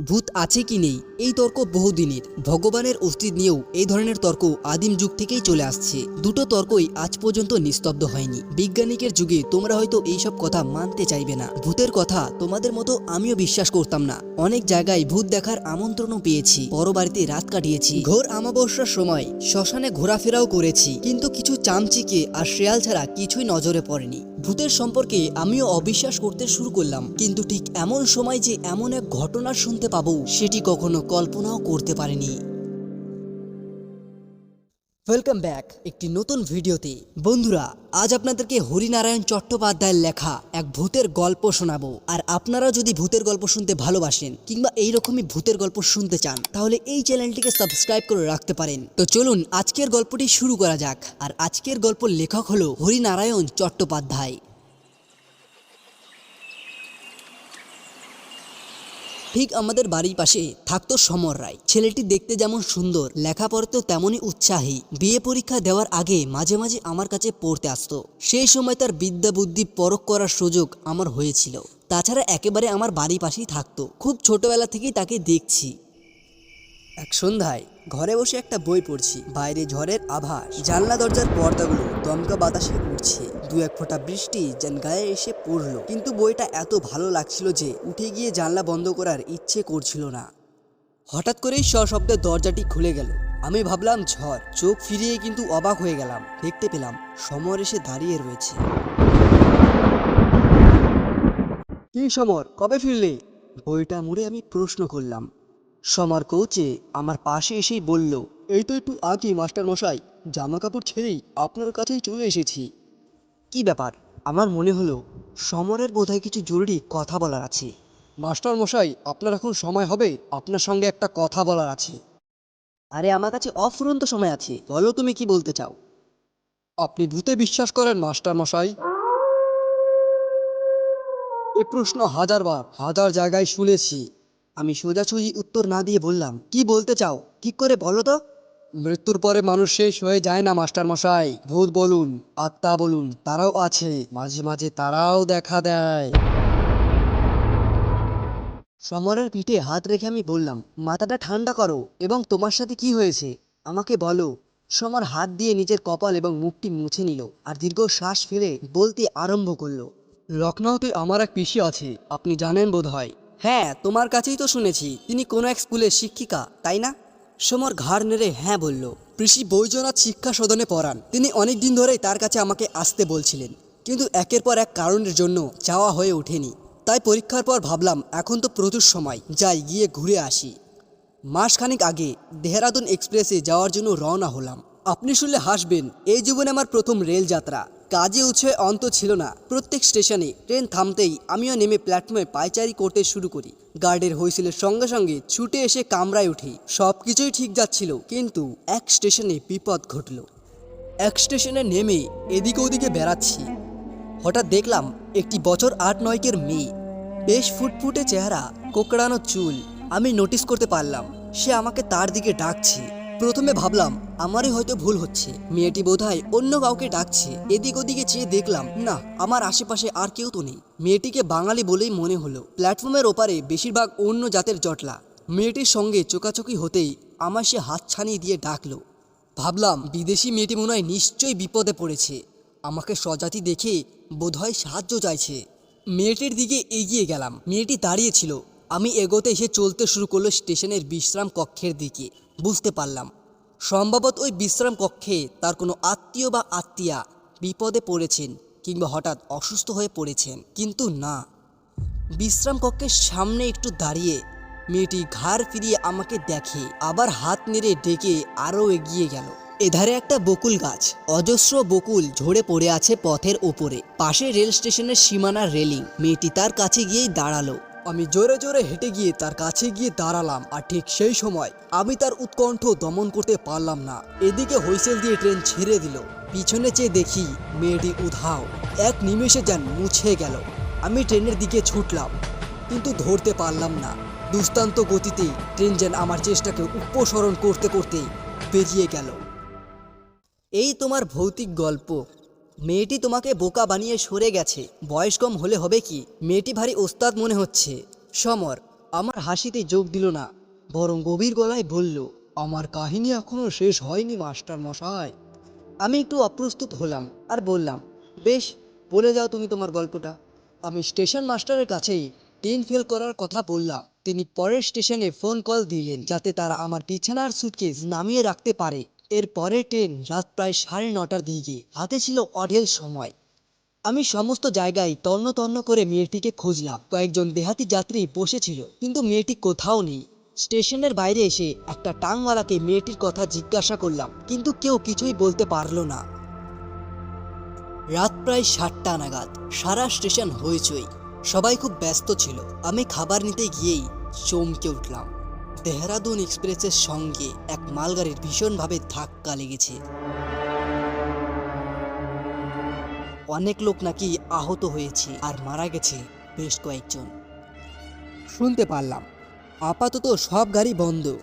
ভূত আছে কি নেই? এই তর্ক বহুদিনের। ভগবানের অস্তিত্ব নিয়েও এই ধরনের তর্ক আদিম যুগ থেকেই চলে আসছে। দুটো তর্কই আজ পর্যন্ত নিস্তব্ধ হয়নি। বিজ্ঞানিকের যুগে তোমরা হয়তো এইসব কথা মানতে চাইবে না। ভূতের কথা তোমাদের মতো আমিও বিশ্বাস করতাম না। অনেক জায়গায় ভূত দেখার আমন্ত্রণও পেয়েছি। বড় বাড়িতে রাত কাটিয়েছি। ঘোর আমাবস্যার সময় শ্মশানে ঘোরাফেরাও করেছি। কিন্তু কিছু চামচিকে আর শেয়াল ছাড়া কিছুই নজরে পড়েনি। ভূতের সম্পর্কে আমিও অবিশ্বাস করতে শুরু করলাম। কিন্তু ঠিক এমন সময় যে এমন এক ঘটনা শুনতে পাবো, সেটি কখনো কল্পনাও করতে পারিনি। ওয়েলকাম ব্যাক একটি নতুন ভিডিওতে। বন্ধুরা, আজ আপনাদেরকে হরিনারায়ণ চট্টোপাধ্যায়ের লেখা এক ভূতের গল্প শোনাবো। আর আপনারা যদি ভূতের গল্প শুনতে ভালোবাসেন কিংবা এইরকমই ভূতের গল্প শুনতে চান, তাহলে এই চ্যানেলটিকে সাবস্ক্রাইব করে রাখতে পারেন। তো চলুন, আজকের গল্পটি শুরু করা যাক। আর আজকের গল্প লেখক হল হরিনারায়ণ চট্টোপাধ্যায়। ঠিক আমাদের বাড়ির পাশে থাকতো সমর রায়। ছেলেটি দেখতে যেমন সুন্দর লেখাপড়াতেও তেমনই উৎসাহী। বিয়ে পরীক্ষা দেওয়ার আগে মাঝে মাঝে আমার কাছে পড়তে আসতো। সেই সময় তার বিদ্যা বুদ্ধি পরখ করার সুযোগ আমার হয়েছিল। তাছাড়া একেবারে আমার বাড়ির পাশেই থাকতো। খুব ছোটবেলা থেকেই তাকে দেখছি। এক সন্ধ্যায় ঘরে বসে একটা বই পড়ছি, বাইরে ঝড়ের আভাস। জানলা দরজার পর্দাগুলো দমকা বাতাসে উঠছে দু এক ফোঁটা বৃষ্টি যেন গায়ে এসে পড়ল। কিন্তু বইটা এত ভালো লাগছিল যে উঠে গিয়ে জানলা বন্ধ করার ইচ্ছে করছিল না। হঠাৎ করেই সশব্দে দরজাটি খুলে গেল। আমি ভাবলাম, ঝড়, চোখ ফিরিয়ে কিন্তু অবাক হয়ে গেলাম। দেখতে পেলাম সমর এসে দাঁড়িয়ে রয়েছে। কি সমর? কবে ফিরলে? বইটা মুড়ে আমি প্রশ্ন করলাম। সমর কৌচে আমার পাশে এসেই বলল, এই তো একটু আগে, মাস্টার মশাই জামা কাপড় ছেড়েই আপনার কাছেই চলে এসেছি। কি ব্যাপার? আমার মনে হলো, সমরের বোধহয় কিছু জরুরি কথা বলার আছে। মাস্টার মশাই, আপনার এখন সময় হবে, আপনার সঙ্গে একটা কথা বলার আছে। আরে, আমার কাছে অফুরন্ত সময় আছে, বলো তুমি কি বলতে চাও? আপনি ভূতে বিশ্বাস করেন, মাস্টার মশাই। এ প্রশ্ন হাজারবার, হাজার জায়গায় শুনেছি। আমি সোজাসুজি উত্তর না দিয়ে বললাম, কি বলতে চাও? ঠিক করে বলো তো? মৃত্যুর পরে মানুষ শেষ হয়ে যায় না, মাস্টার মশাই। ভূত বলুন, আত্মা বলুন, তারাও আছে। মাঝে মাঝে তারাও দেখা দেয়। সমরের পিঠে হাত রেখে আমি বললাম, মাথাটা ঠান্ডা করো এবং তোমার সাথে কি হয়েছে? আমাকে বলো। সমর হাত দিয়ে নিজের কপাল এবং মুখটি মুছে নিল আর দীর্ঘ শ্বাস ফেলে বলতে আরম্ভ করল লখনৌতে আমার এক পিসি আছে। আপনি জানেন বোধ হয় হ্যাঁ তোমার কাছেই তো শুনেছি। তিনি কোনো এক স্কুলের শিক্ষিকা, তাই না? সমর ঘাড় নেড়ে হ্যাঁ বলল। কৃষি বৈজনাথ শিক্ষা সদনে পড়ান। তিনি অনেক দিন ধরেই তার কাছে আমাকে আসতে বলছিলেন। কিন্তু একের পর এক কারণের জন্য যাওয়া হয়ে ওঠেনি। তাই পরীক্ষার পর ভাবলাম, এখন তো প্রচুর সময়, যাই গিয়ে ঘুরে আসি। মাসখানেক আগে দেহরাদুন এক্সপ্রেসে যাওয়ার জন্য রওনা হলাম। আপনি শুনলে হাসবেন, এই জীবনে আমার প্রথম রেল যাত্রা কাজে উৎসে অন্ত ছিল না। প্রত্যেক স্টেশনে ট্রেন থামতেই আমিও নেমে প্ল্যাটফর্মে পায়চারি করতে শুরু করি। গার্ডের হুইসেলের সঙ্গে সঙ্গে ছুটে এসে কামরায় উঠি। সব কিছুই ঠিক যাচ্ছিল, কিন্তু এক স্টেশনে বিপদ ঘটল। এক স্টেশনে নেমে এদিকে ওদিকে বেড়াচ্ছি। হঠাৎ দেখলাম একটি বছর আট নয়কের মেয়ে। বেশ ফুটফুটে চেহারা, কোকড়ানো চুল। আমি নোটিস করতে পারলাম, সে আমাকে তার দিকে ডাকছে। প্রথমে ভাবলাম, আমারই হয়তো ভুল হচ্ছে। মেয়েটি বোধহয় অন্য কাউকে ডাকছে। এদিক ওদিকে চেয়ে দেখলাম, না, আমার আশেপাশে আর কেউ তো নেই। মেয়েটিকে বাঙালি বলেই মনে হলো, প্ল্যাটফর্মের ওপারে বেশিরভাগ অন্য জাতের জটলা। মেয়েটির সঙ্গে চোকাচোকি হতেই আমার সে হাত ছানিয়ে দিয়ে ডাকলো। ভাবলাম, বিদেশি মেয়েটি মনে হয় নিশ্চয়ই বিপদে পড়েছে। আমাকে স্বজাতি দেখে বোধহয় সাহায্য চাইছে। মেয়েটির দিকে এগিয়ে গেলাম। মেয়েটি দাঁড়িয়েছিল আমি এগোতে এসে চলতে শুরু করল স্টেশনের বিশ্রাম কক্ষের দিকে। বুঝতে পারলাম। সম্ভবত ওই বিশ্রাম কক্ষে তার কোনো আত্মীয় বা আত্মীয়া বিপদে পড়েছেন কিংবা হঠাৎ অসুস্থ হয়ে পড়েছেন। কিন্তু না। বিশ্রাম কক্ষের সামনে একটু দাঁড়িয়ে মেয়েটি ঘাড় ফিরিয়ে আমাকে দেখে, আবার হাত নেড়ে ডেকে আরও এগিয়ে গেল। এধারে একটা বকুল গাছ, অজস্র বকুল ঝরে পড়ে আছে পথের ওপরে। পাশে রেল স্টেশনের সীমানার রেলিং। মেয়েটি তার কাছে গিয়েই দাঁড়াল। আমি জোরে জোরে হেঁটে গিয়ে তার কাছে গিয়ে দাঁড়ালাম আর ঠিক সেই সময় আমি তার উৎকণ্ঠ দমন করতে পারলাম না। এদিকে হুইসেল দিয়ে ট্রেন ছেড়ে দিল। পিছনে চেয়ে দেখি মেয়েটি উধাও। এক নিমেষে যেন মুছে গেল। আমি ট্রেনের দিকে ছুটলাম, কিন্তু ধরতে পারলাম না। দুস্তান্ত গতিতে ট্রেন যেন আমার চেষ্টাকে উপসরণ করতে করতে পেরিয়ে গেল। এই তোমার ভৌতিক গল্প। মেয়েটি তোমাকে বোকা বানিয়ে সরে গেছে। বয়স কম হলে হবে কি? মেয়েটি ভারী ওস্তাদ মনে হচ্ছে। সমর, আমার হাসিতে যোগ দিল না। বরং গভীর গলায় বলল, আমার কাহিনী এখনও শেষ হয়নি, মাস্টার মশাই। আমি একটু অপ্রস্তুত হলাম আর বললাম, বেশ, বলে যাও তুমি তোমার গল্পটা। আমি স্টেশন মাস্টারের কাছেই ট্রেন ফেল করার কথা বললাম। তিনি পরের স্টেশনে ফোন কল দিলেন, যাতে তারা আমার বিছানার সুটকেস নামিয়ে রাখতে পারে। এর পরের ট্রেন রাত প্রায় সাড়ে নটার দিকে। হাতে ছিল অঢেল সময়। আমি সমস্ত জায়গায় তন্ন তন্ন করে মেয়েটিকে খুঁজলাম। কয়েকজন দেহাতি যাত্রী বসেছিল, কিন্তু মেয়েটি কোথাও নেই। স্টেশনের বাইরে এসে একটা টাংওয়ালাকে মেয়েটির কথা জিজ্ঞাসা করলাম, কিন্তু কেউ কিছুই বলতে পারল না। রাত প্রায় সাতটা নাগাদ, সারা স্টেশন হইচই। সবাই খুব ব্যস্ত ছিল। আমি খাবার নিতে গিয়েই চমকে উঠলাম। দেহরাদুন এক্সপ্রেসের সঙ্গে এক মালগাড়ির ভীষণভাবে ধাক্কা লেগেছে। অনেক লোক নাকি আহত হয়েছে আর মারা গেছে বেশ কয়েকজন। শুনতে পারলাম, আপাতত সব গাড়ি বন্ধ।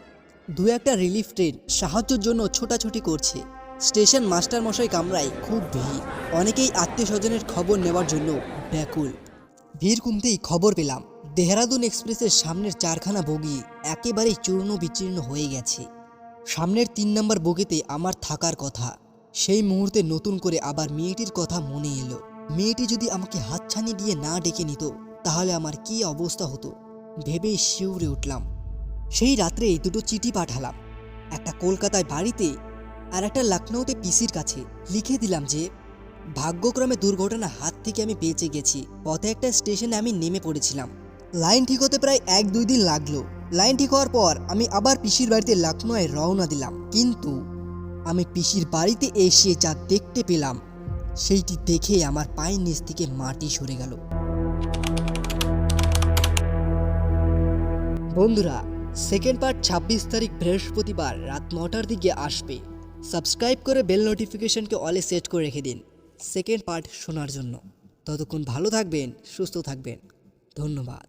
দু একটা রিলিফ ট্রেন সাহায্যের জন্য ছোটাছুটি করছে। স্টেশন মাস্টার মশাই কামরায় খুব ভিড়। অনেকেই আত্মীয় স্বজনের খবর নেওয়ার জন্য ব্যাকুল। ভিড় কমতেই খবর পেলাম। দেহরাদুন এক্সপ্রেসের সামনের চারখানা বগি একেবারেই চূর্ণ বিচীর্ণ হয়ে গেছে। সামনের তিন নম্বর বগিতে আমার থাকার কথা। সেই মুহূর্তে নতুন করে আবার মেয়েটির কথা মনে এলো। মেয়েটি যদি আমাকে হাতছানি দিয়ে না ডেকে নিত, তাহলে আমার কি অবস্থা হতো? ভেবেই শিউরে উঠলাম। সেই রাত্রে দুটো চিঠি পাঠালাম। একটা কলকাতায় বাড়িতে আর একটা লখনৌতে পিসির কাছে। লিখে দিলাম যে, ভাগ্যক্রমে দুর্ঘটনা হাত থেকে আমি বেঁচে গেছি। পথে একটা স্টেশনে আমি নেমে পড়েছিলাম। লাইন ঠিক হতে প্রায় এক দুই দিন লাগল। লাইন ঠিক হওয়ার পর আমি আবার পিসির বাড়িতে লখনৌয়ে রওনা দিলাম। কিন্তু আমি পিসির বাড়িতে এসে যা দেখতে পেলাম, সেইটি দেখে আমার পায়ের নিচ থেকে মাটি সরে গেল। বন্ধুরা সেকেন্ড পার্ট ছাব্বিশ তারিখ বৃহস্পতিবার রাত নটার দিকে আসবে। সাবস্ক্রাইব করে বেল নোটিফিকেশনকে অলে সেট করে রেখে দিন সেকেন্ড পার্ট শোনার জন্য। ততক্ষণ ভালো থাকবেন, সুস্থ থাকবেন। ধন্যবাদ।